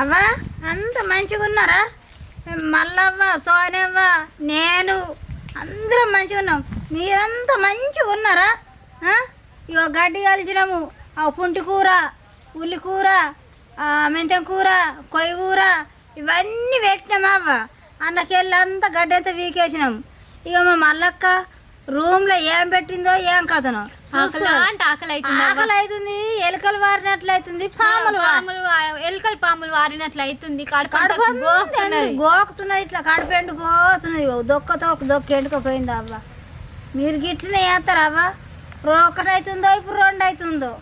అవ్వా అంత మంచిగా ఉన్నారా? మల్లవ్వ సోనవ్వ నేను అందరం మంచిగా ఉన్నాం. మీరంతా మంచిగా ఉన్నారా? ఇగో గడ్డి కలిచినాము. ఆ పుంటి కూర ఉల్లి కూర మెంతం కూర కొయ్య కూర ఇవన్నీ పెట్టినామా అవ్వ. అన్నకెళ్ళి అంతా గడ్డి అంతా వీకేసినాం. ఇక మా మల్లక్క రూమ్లో ఏం పెట్టిందో ఏం కథనో. ఆకలి అవుతుంది ఆకలి అవుతుంది ఎలుకలు వారినట్లయితుంది పాములు వా- పాములు వా- ఎలుకలు పాములు వారినట్లు అవుతుంది గోకుతున్నది. ఇట్లా కడుపు ఎండిపోతున్నది ఇగో దొక్కతో ఒక దొక్క ఎండుకపోయింది అవ్వ. మీరు గిట్లనే వేస్తారా అవ్వ ఒకటి అవుతుందో ఇప్పుడు రెండు అవుతుందో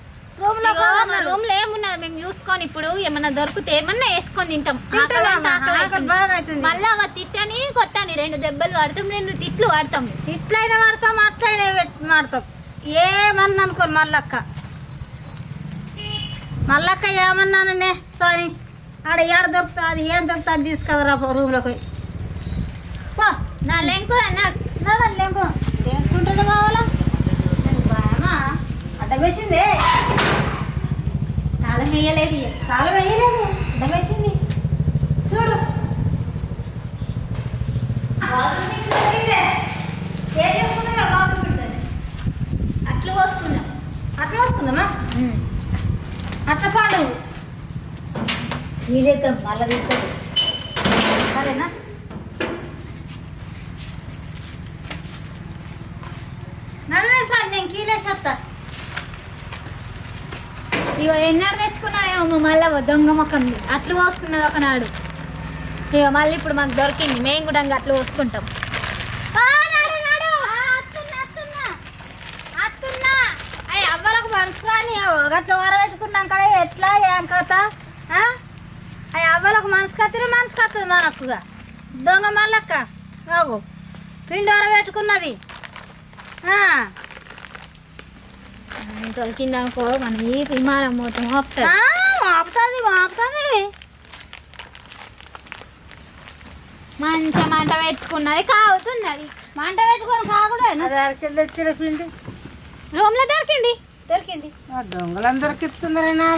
రూమ్లో ఏమున్నది? మేము చూసుకొని ఇప్పుడు ఏమన్నా దొరికితే ఏమన్నా వేసుకొని తింటాం. అవుతుంది. అవుతుంది మళ్ళా అవ తిట్టని కొట్టని రెండు దెబ్బలు పడతాం రెండు తిట్లు పడతాం ఇట్లయినా వాడతాం అట్లయినా పెట్టి మాడతాం. ఏమన్నా అనుకోను మల్లక్క. మల్లక్క ఏమన్నాననే సారీ ఆడ ఏడ దొరుకుతుంది అది ఏం దొరుకుతుంది అది తీసుకురా రూమ్లోకి. పో. నా లెంకు అన్నాడు లేకు. లేకుంటుండే కావాలా బామా అడ్డ వేసిందే చాలా మేయలేదు ఇక. కాలు వేయలేదు. అడ్డ వేసింది చూడు ఏం చేసుకుంటున్నా బాబు పెడుతుంది అట్లు పోసుకున్నాం అట్లా అట్లా పాడు. ఇదేద్దాం మళ్ళీ తీస్తాడు సరేనా? నన్నే సార్ నేను కీలేసేస్తా ఇగో ఎన్నాడు తెచ్చుకున్నారేమో మళ్ళీ దొంగ మొక్కంది అట్లు పోసుకున్నది ఒకనాడు. ఇక మళ్ళీ ఇప్పుడు మాకు దొరికింది. మేము కూడా ఇంకా అట్లు పోసుకుంటాం ఆ, నడు, నడు. ఆ, అత్తున్నా, అత్తున్నా. అత్తున్నా. అయ్ అవ్వలకు మనసు కానీ గట్ల కదా ఎట్లా ఏం కథ? ఆ? అయ్ అవ్వలకు మనసు కత్తిరి మనసు కత్తది మనకుగా. దొంగ మల్లక్క బాగు పిండి వరబెట్టుకున్నది. అనుకో మనం ఈ విమానం మొత్తం మోపుతుంది. మోపుతుంది మోపుతుంది. మంచిగా మంట పెట్టుకున్నది కావుతున్నది మంట పెట్టుకొని కాకుండా అక్కడికి తెచ్చిన పిండి? రూమ్లో దొరికింది. దొరికింది. ఆ దొంగలందరికి ఇస్తున్నారైనా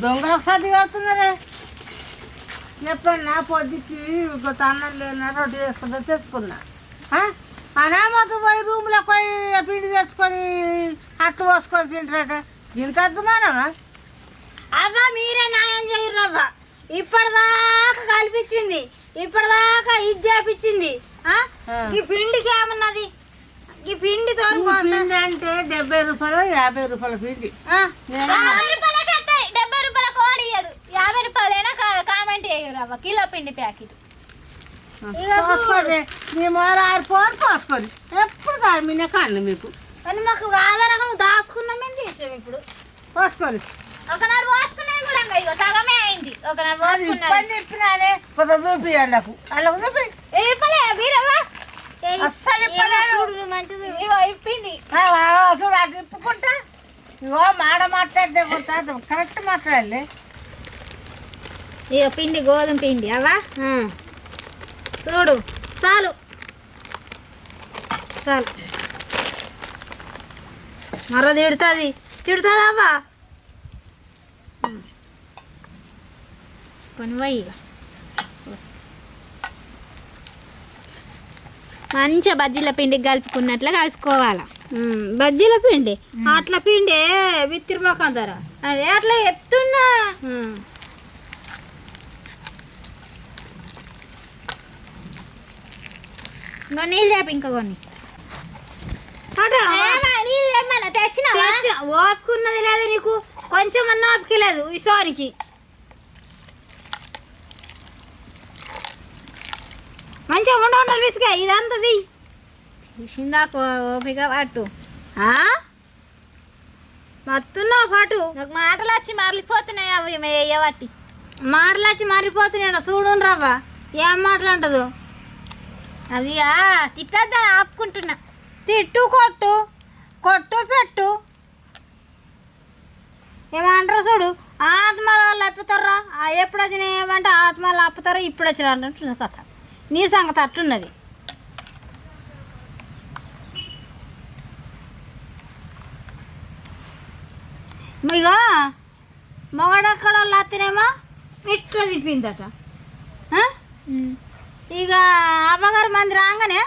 దొంగలకు సర్ది కడుతున్నారే. ఎప్పుడన్నా పొద్దుకి ఇంకొక అన్నం లేనా రొట్టె చేసుకుంటే తెచ్చుకున్నా. ఆ? అనామకు పోయి రూమ్లో పోయి పిండి తెచ్చుకొని అట్టు పోసుకొని తింటారట. ఇంత అద్దుమానమా? అవ్వ మీరే న్యాయం చేయరు అవ్వ. ఇప్పటిదాకా కల్పించింది. ఇప్పటిదాకా ఇది చేపించింది. ఈ పిండికి ఏమన్నది? ఈ పిండి పిండి అంటే డెబ్బై రూపాయలు యాభై రూపాయల పిండి. డెబ్బై రూపాయల కోడి ఇయ్యదు. యాభై రూపాయలైనా కామెంట్ చేయరు అవ్వ కిలో పిండి ప్యాకెట్. పోసుకొని మీ మొదలు ఆరిపోని పోసుకొని ఎప్పుడు మీద కన్ను మీకు. కానీ మాకు ఆధారంగా నువ్వు దాచుకున్నాం మేము తీసాం ఇప్పుడు? పోసుకొని ఒకనాడు పోసుకున్నది కూడా ఇగో సగమే అయింది. ఒకనాడు అది పోసుకున్నది ఇప్పటి ఇప్పినానే కొంత చూపి వాళ్ళకు వాళ్ళకు చూపి. ఏ ఇప్పలే వీరవ్వ. ఏయ్, అస్సలు ఇప్పలేదు. చూడు అటు ఇప్పుకుంటా ఇగో మాట మాట్లాడితే కొంత కరెక్ట్ మాట్లాడాలి. ఇగో పిండి గోధుమ పిండి అవ్వా ఆ, చూడు చాలు. చాలు. మరో తిడుతుంది. తిడుతుంది అవ్వ కొని పోయి ఇక మంచిగా బజ్జీల పిండి కలుపుకున్నట్లు కలుపుకోవాలి. బజ్జీల పిండి? అట్ల పిండి విత్తిరిమాకం ధర. అదే అట్లా చెప్తున్నా. ఇంకో నీళ్ళు చేపి ఇంకా కొన్ని. తెచ్చిన. ఓపుకున్నది లేదు నీకు. కొంచెం అన్న ఓపిక లేదు. ఈ సోనికి మంచిగా ఉండ ఉండాలి విసుగా. ఇదంతది చూసిందాక ఓపిక పట్టు మత్తున్నావు పాటు. నాకు మాటలు వచ్చి మరలిపోతున్నాయి అవి వేయబట్టి మాటలచ్చి మారిపోతున్నాడు చూడు రవ్వ. ఏం మాటలంటదు అవి తిట్టద్దని ఆపుకుంటున్నా. తిట్టు కొట్టు. కొట్టు పెట్టు. ఏమంటారు చూడు. ఆత్మలు వాళ్ళు అప్పుతారా? ఎప్పుడు వచ్చిన ఏమంటే ఆత్మలు అప్పుతారు ఇప్పుడు వచ్చిన అంటుంది కథ. నీ సంగతి అట్టున్నది. ఇక మొగడక్కడ వాళ్ళు అత్తనేమో ఇట్లా తిప్పిందట? ఇక అవ్వగారు మంది రాగానే?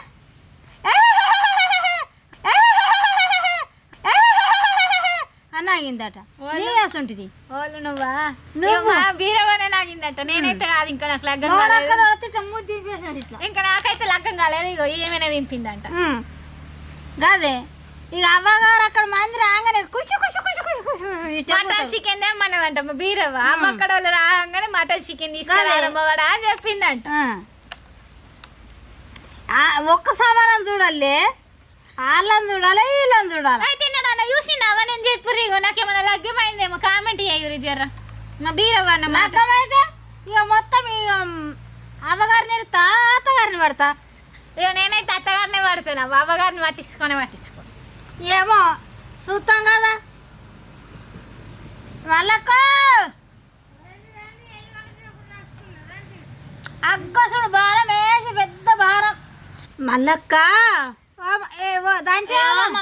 అని ఆగిందట. నీ అసంటిది వాళ్ళు నువ్వా? నువ్వు. బీరవనే నాగిందట. నేనైతే కాదు ఇంకా నాకు లగ్గం కాలేదు. ఇంకా నాకైతే లగ్గం కాలేదు ఇగో ఏమైనా దింపిందంట. కాదే ఇక అవ్వగారు అక్కడ మంది రాగానే కుషు కుషు కుషు కుషు కుషు మటన్. చికెన్ తెమ్మన్నదంట మా బీరవ్వ అక్కడ వాళ్ళు రాగానే మటన్ చికెన్ తీసుకురారమ్మవాడా అని చెప్పిందంట. ఒక్క సామానం చూడాలి వాళ్ళని చూడాలి వీళ్ళని చూడాలి. అయితే చూసినావా? నేను చెప్పు ఇగో నాకేమైనా లగ్గమైందేమో కామెంట్ చేయరు జర్ర. మా బీరవ్వ అర్థమైతే ఇక మొత్తం ఇక అవ్వగారిని ఎడతా అత్తగారిని పడతా. ఇక నేనైతే అత్తగారిని పడుతున్నా బాబాగారిని పట్టించుకొని పట్టించుకో. ఏమో చూస్తాం కదా. వాళ్ళక్క అగ్గసుడు భారం వేసి పెద్ద భారం మల్లక్క!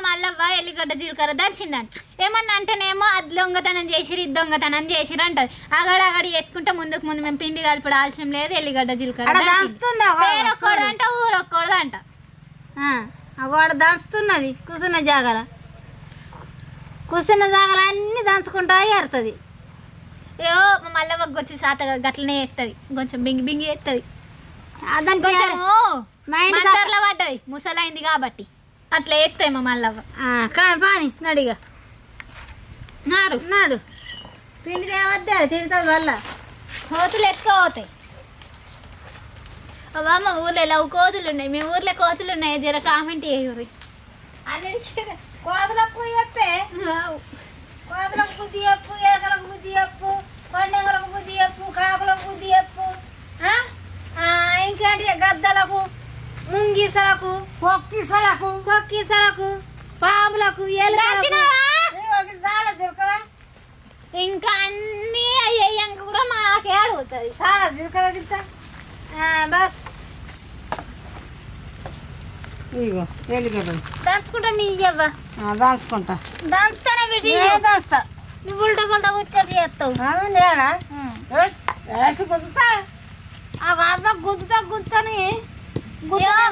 మల్లవ్వ ఎల్లిగడ్డ జీలకర్ర దంచిందంట. ఏమన్నా అంటేనేమో అది దొంగతనం చేసిరు ఇది దొంగతనం చేసిరు అంటది. అగడ అగడి వేసుకుంటే ముందుకు ముందు మేము పిండి కలిపి ఆలస్యం లేదు ఎల్లిగడ్డ జీలకర్ర పేరొక్కడు అంట ఊరొక్కడు అంట దంచుతున్నది కూర్చున్న జాగల. కూర్చున్న జాగల అన్ని దంచుకుంటా ఏరుతుంది. ఏవో మా మల్లవ్వకి వచ్చి సాతగా గట్లనే ఎత్తది. కొంచెం బింగి బింగి ఎత్తది. కొంచెము ఇంటి మందర్ల పడ్డది. ముసలైంది కాబట్టి. అట్లా ఎత్తాయి మా కానీ పాని నడిగా. నారు నాడు. పిండి తేవద్దే తిడుతుంది వల్ల కోతులు ఎత్తుకోపోతాయి అవ్వ ఊర్లో లవ్ కోతులు ఉన్నాయి. మీ ఊర్లో కోతులు ఉన్నాయి? జర కామెంట్ చేయరు అన్నిటికీ కోతలకు చెప్పే. కోతలకు బుద్ధి చెప్పు ఎలకలకు బుద్ధి చెప్పు కొండెంగలకు బుద్ధి చెప్పు కాకులకు బుద్ధి చెప్పు. ఇంకేంటి? గద్దలకు ముంగిసలకు పొక్కిసలకు కొక్కిసలకు పాములకు ఇంకా అన్నీ అయ్యాక కూడా మాకే అడుగుతుంది చాలా చిరకరా తింటా? ఆ, బస్. ఇగో ఎల్లిగడ్డలు దంచుకుంటా నీ ఇవ్వ దాచుకుంటా. దంచుతానే పెట్టి నేను దాస్తా. నువ్వు ఉల్టా పుల్టా ముచ్చట చేస్తావు నేనా? ఆ అవ్వ గుద్దుతా గుద్దుతని.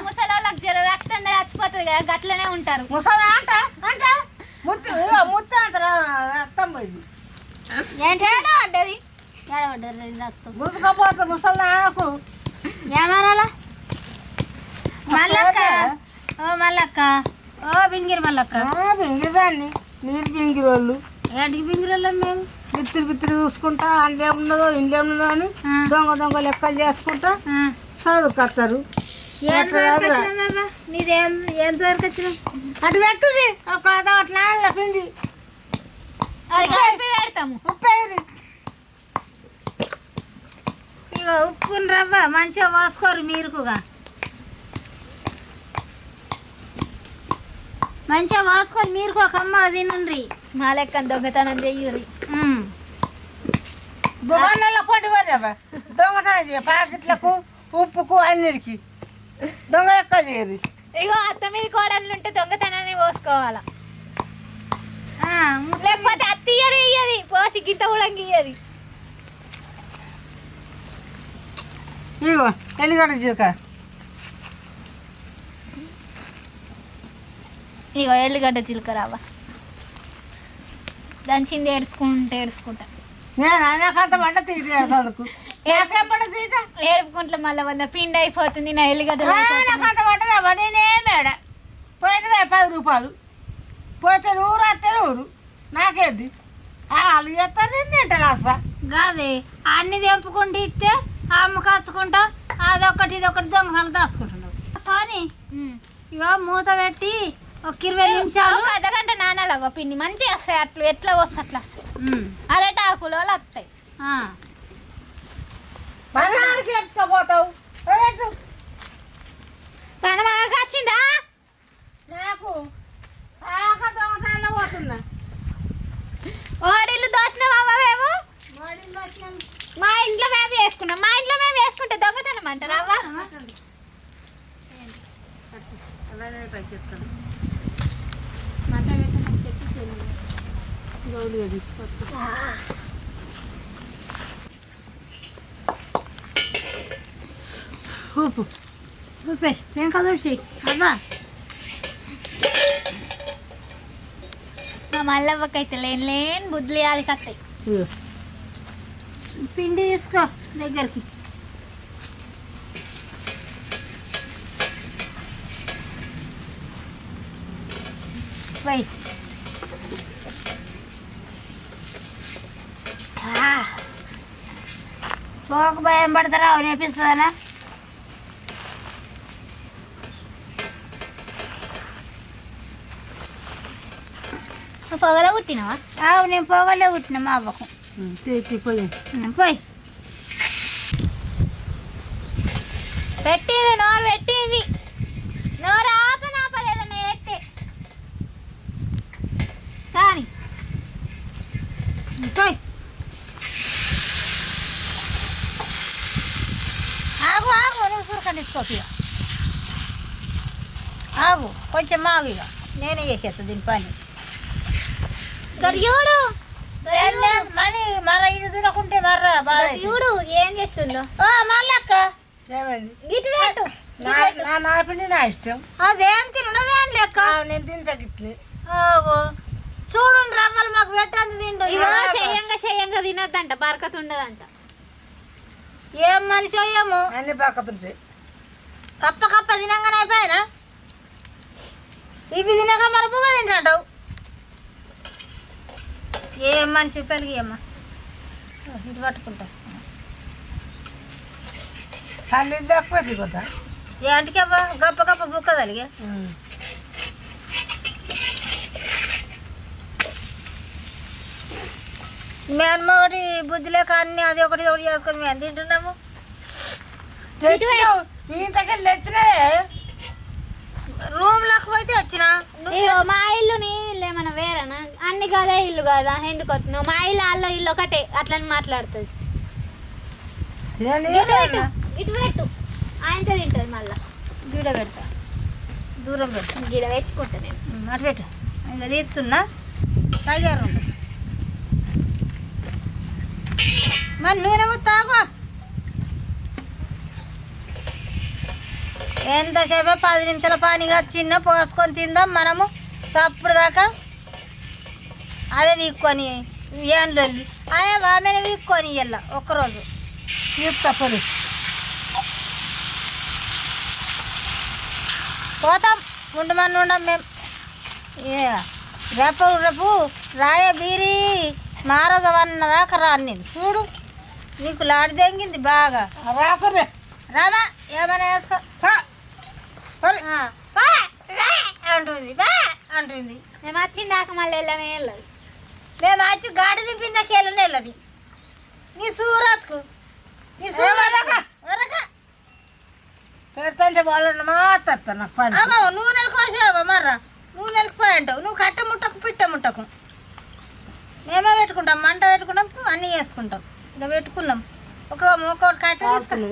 ముసలోళ్ళకి జర రక్తం చచ్చిపోతుంది కదా గట్లనే ఉంటారు. ముసలి అంట అంట. ముత్తి ముత్తి రక్తం పోయింది. ఏంటి? పడ్డది రక్తం. ఏమనాలా? మల్లక్క. ఓ మల్లక్క. ఓ బింగిరి మల్లక్క. బింగిదాన్ని నీరు బింగిరోళ్ళు. ఏడికి బింగిరలో మేము? బిత్తిరి బిత్తిరి చూసుకుంటా అందులో ఏమున్నదో ఇంట్లో ఏమున్నదో అని. దొంగ దొంగ లెక్కలు చేసుకుంటా. చదువుకొస్తారు? నీది ఎంత వరకు వచ్చినా అటు పెట్టుది. ఒక అట్లా పిండి. పెడతాము. ఉప్పేరి ఇక ఉప్పుని రవ్వ మంచిగా పోసుకోరు మీరుకుగా. మంచిగా పోసుకొని మీరుకు ఒక అమ్మ తినుండ్రి మా లెక్క దొంగతనం చెయ్యరు దొంగతనం చేయ ప్యాకెట్లకు ఉప్పుకు అన్నిటికి. దొంగ లెక్క చేయరు ఇగో అత్త మీద కోడళ్ళు ఉంటే దొంగతనాన్ని పోసుకోవాలా. లేకపోతే అత్త ఇయ్యరు ఇయ్యది. పోసి గిత్త కూడా ఇయ్యది ఇగో ఎల్లిగడ్డ జీలక ఇగో ఎల్లిగడ్డ జీలకర్ర దంచింది ఏడుచుకుంటే ఏడుచుకుంటా. నేను? నాకంత పంట తీసి అందుకు నాకెప్పుడు తీట ఏడుపుకుంటే మళ్ళీ వల్ల పిండి అయిపోతుంది నా ఎల్లిగడ్డ నాకంత పట్టదమ్మా నేనేమేడ పోయితే పది రూపాయలు. పోతే నూరు వస్తే నూరు. నాకేది? వాళ్ళు చేస్తారు నేను తింటాను అస్స కాదే అన్ని తెంపుకుంటూ ఇస్తే అమ్మ కచ్చుకుంటా అదొకటి ఇదొకటి దొంగతనం దాచుకుంటున్నావు సాని ఇక మూత పెట్టి ఒక ఇరవై నిమిషాలు అర్ధగంట నానాలవ్వ పిండి. మంచిగా వస్తాయి అట్లు ఎట్లా వస్తాయి అట్లా వస్తాయి. అరటాకులో వస్తాయి. రేటు? మన మగకి వచ్చిందా? నాకు ఆక దొంగతనంలో పోతున్నా. ఓడిల్లు దోషణ మేము? మా ఇంట్లో మేము వేసుకున్నాం మా ఇంట్లో మేము వేసుకుంటే దొంగతనం అంటారా అవ్వ? చెప్తాను. ఊపు ఊపే నేను కదూసి అవ్వా మా మల్లవ్వకైతే లేని లేని బుద్ధులు వస్తాయి ఇగో. పిండి తీసుకో దగ్గరికి పోయి పోక భయం పడతారా నేర్పిస్తుందనా పొగల పుట్టినవా ఆవు నేను పోగలే పుట్టిన మా అవ్వకు ఉమ్, తీ, తీ, పోయి. పోయి పెట్టింది నోరు పెట్టింది నోరు ఆపనాపలేదని ఎత్తే కానీ పోయి ఆగు ఆగు నువ్వు సురకండి తీసుకోకు ఇక ఆగు కొంచెం ఆగు ఇక నేనే చేసేస్తా దీని పని ఏంలే, మని మర ఇటు చూడకుంటే మర్ర చూడు ఏం చేస్తుందో ఓ మల్లక్క. ఏమైంది గిటు పెట్టు నా నా నా పిండి నా ఇష్టం. అదేం తినదేం లెక్క? ఆ, నేను తింటా గిట్లే. చూడు రవ్వలు మాకు పెట్టంది తిండు. చెయ్యంగా చెయ్యంగా తినొద్దంట బరకత ఉండదంట. ఏం మనిషి అయ్యాము అన్ని పక్కతుంటాయి కప్ప కప్ప తినంగానే అయిపోయినా? ఇవి తినక మరి పువ్వు తింటాడు ఏం మనిషి పెరిగి అమ్మా. ఇటు పట్టుకుంటా. తల్లి తక్కువ దిగుతా ఏంటికి అవ్వ గప్ప గప్ప బుక్క తలిగే మేము ఒకటి బుద్ధి లేక అన్ని అది ఒకటి ఒకటి చేసుకొని మేము తింటున్నాము. తెచ్చినావే? రూమ్లోకి పోతే వచ్చిన. మా ఇల్లు నీ ఇల్లు ఏమన్నా వేరేనా? అన్ని కదే ఇల్లు కదా? ఎందుకు వస్తున్నావు? మా ఇల్లు వాళ్ళ ఇల్లు ఒకటే. అట్లని మాట్లాడుతుంది. ఇటు పెట్టు. ఇటు పెట్టు. ఆయనతో తింటుంది మళ్ళా. గీడ పెడతా. దూరం పెడతా. గిడ పెట్టుకుంటా నేను. అటు పెట్టు. ఇంకా తీస్తున్నా. టైగర్ మరి నూనె తాగు. ఎంతసేపు పది నిమిషాల పానీగా చిన్న పోసుకొని తిందాం మనము. సప్పుడు దాకా. అదే వీక్కొని ఏండ్లు అయ్యా ఆమెను వీక్కొని ఇయ్యాల ఒక్కరోజు. తీస్తా పొలి పోతాం ఉండమని ఉండం మేము ఏ రేపు రేపు రాయ బీరి మారదవన్న దాకా రాను నేను చూడు నీకు లాడి తెంగింది బాగా. రాకురే రామా ఏమైనా వేసుకో అంటుంది బా అంటుంది. మేము వచ్చిన దాకా మళ్ళీ వెళ్ళనే వెళ్ళదు. మేము వచ్చి గాడి దింపిందాక వెళ్ళనే వెళ్ళది నీ సూరత్కు నీ సూరత్ పెడతంటే వాళ్ళని మాత్రం నాకు పని. అగో నూనెలు కోసావా మర్రా? నూనెలకు పోయి అంటావు. నువ్వు కట్ట ముట్టకు పిట్ట ముట్టకు. మేమే పెట్టుకుంటాం మంట పెట్టుకుంటాం అన్నీ చేసుకుంటాం. ఇలా పెట్టుకున్నాం. ఒక ఒక కట్ట తీసుకుని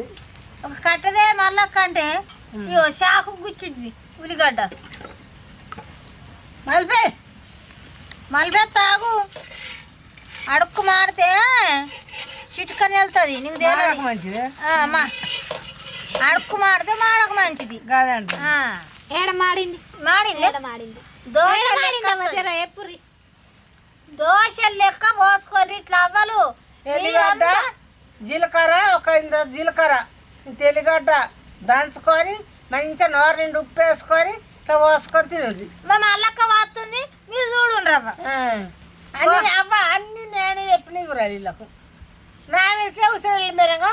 ఒక కట్టదే మళ్ళా కంటే ఇగో షాకు గుచ్చింది ఉల్లిగడ్డ. మళ్ళీ మళ్ళీ తాగు అడుక్కు మాడితే చిటుకని వెళ్తుంది నీకు తెలియదు మంచిది. అమ్మా అడుక్కు మాడితే మాడకు మంచిది. కాదండి. ఆ, ఏడ మాడింది? మాడింది? ఏడ మాడింది? దోశ దోశలు లెక్క పోసుకొని ఇట్లా అవ్వలు. ఎల్లిగడ్డ జీలకర్ర ఒక ఇంత జీలకర్ర ఇంత ఎల్లిగడ్డ దంచుకొని మంచిగా నోరు నిండి ఉప్పు వేసుకొని ఇట్లా పోసుకొని తినండి మా మల్లక్క వాస్తుంది మీరు చూడు రవ్వ అన్ని అవ్వ అన్ని నేనే చెప్పిన ఇవ్వరా వీళ్ళకు నా మీదకే ఉసిరి మెరంగా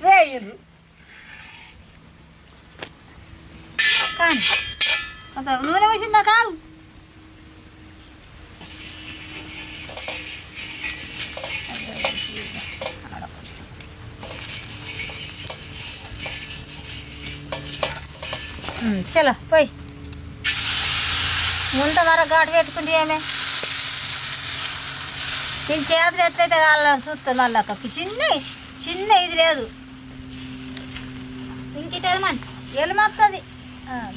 వేయరు కానీ కొంత నూనె వేసిందా కాదు చలో పోయి ముంత వరకు ఘాటు పెట్టుకుంటే ఏమే? దీని చేతులు ఎట్లయితే కావాలని చూస్తే మళ్ళీ అక్కకి చిన్న చిన్న ఇది లేదు. ఇంకిట మన ఎలుమత్తది.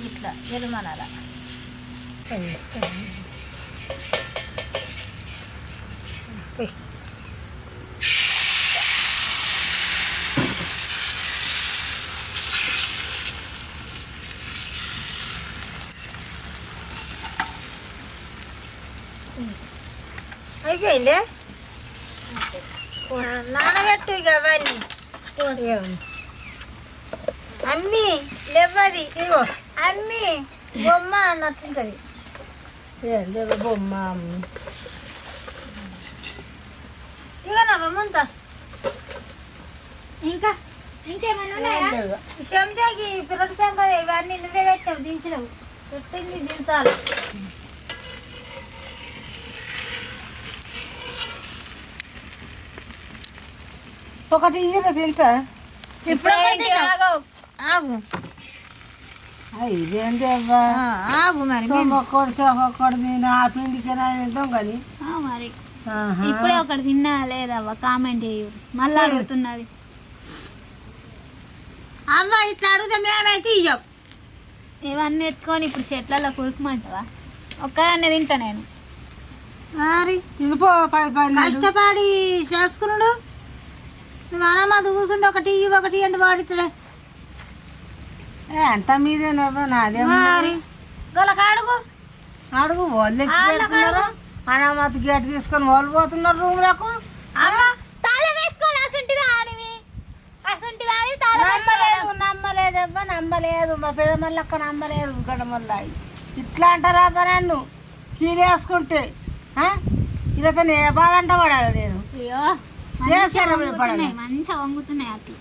ఇట్లా ఎలుమనాల. అయిపోయిందే? నానబెట్టు ఇక అవన్నీ? అమ్మి లేవది ఇగో అమ్మి బొమ్మ అన్నట్టుంటది లేవు బొమ్మ ఇక నా బొమ్మంతా ఇంకా? చెంచాకి పిల్లటి శంకర్ ఇవన్నీ నువ్వే పెట్టావు దించినవు. పెట్టింది దించాలి. ఒకటి ఇయ్యరా తింటా? ఇప్పుడు. ఆగు. ఇదేంటి అవ్వా ఆ, ఆగు మరి ఒక్కడు ఒక్కడు తిని ఆ పిండికి తింటాం కానీ. ఆ, మరి. ఇప్పుడే ఒకటి తిన్నా లేదవ్వ? కామెంట్ చేయు మళ్ళీ అడుగుతున్నది. అవ్వ ఇట్లా అడిగితే మేమైతే ఇయ్యం. ఇవన్నీ ఎత్తుకొని ఇప్పుడు చెట్లలో కురుకుమంటావా? ఒక్కదాన్నే తింటా నేను. మరి. కష్టపడి చేసుకున్నాడు నువ్వు అనమాది కూర్చుంటే ఒకటి ఒకటి ఎండు వాడితుడే ఏ, అంత మీదేనవ్వా నాదే మరి గొలక అడుగు. అడుగు వాళ్ళు అనామతి గేట్ తీసుకొని వాళ్ళు పోతున్నారు రూమ్లకు. నమ్మలేదు నమ్మలేదు అబ్బా నమ్మలేదు. మా అక్క నమ్మలేదు గడమల్ల ఇట్లా అంటారా అబ్బా నన్ను? కీలేసుకుంటే ఇలా ఏ బాధ అంట పడాలి నేను? అయ్యో. మంచిగా. వంగుతున్నాయి అట్లు.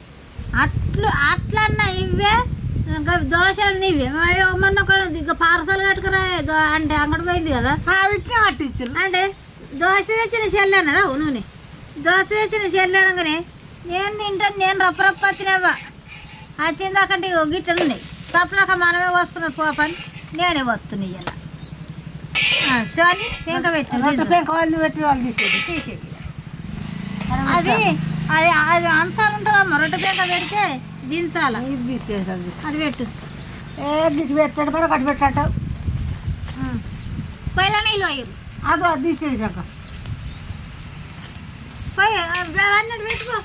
అట్లు అట్లన్నా ఇవే ఇంకా దోశలు నీవే. మొన్న ఒక పార్సల్ కట్టుకురా అంటే అంగడి పోయింది కదా. కట్టించు అంటే దోశ తెచ్చిన చెల్లి అన్నదా నూనె దోశ తెచ్చిన చెల్లి అనగానే నేను తింటాను నేను రప్ప రప్ప తినవ్వా వచ్చింది అక్కడి గిట్టలు ఉన్నాయి. సప్లక మనమే పోసుకున్న పోపని నేనే వస్తున్నాయి ఇలా సోని పెట్టి పెంక వాళ్ళు పెట్టి వాళ్ళు తీసేది. తీసేది. అది అది అది అంశాలు ఉంటుందమ్మా రొట్టె పేక పెడితే దించాల. ఇది తీసేది అది పెట్టు. ఏ దిక్కు పెట్టాడు మరి కట్టి పెట్టాడు. పొయ్యిలో నీళ్ళు పోయి. అది అది తీసేసాక పోయి అన్నట్టు పెట్టుకో.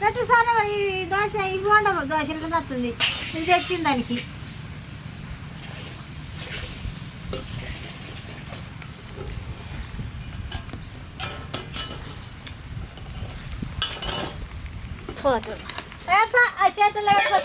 పెట్టు సార్ ఈ దోశ ఇవి ఉండవు. దోశలు వస్తుంది. ఇది తెచ్చింది దానికి. పోతుంది రేప ఆ చేతుల్లో పెట్టుకో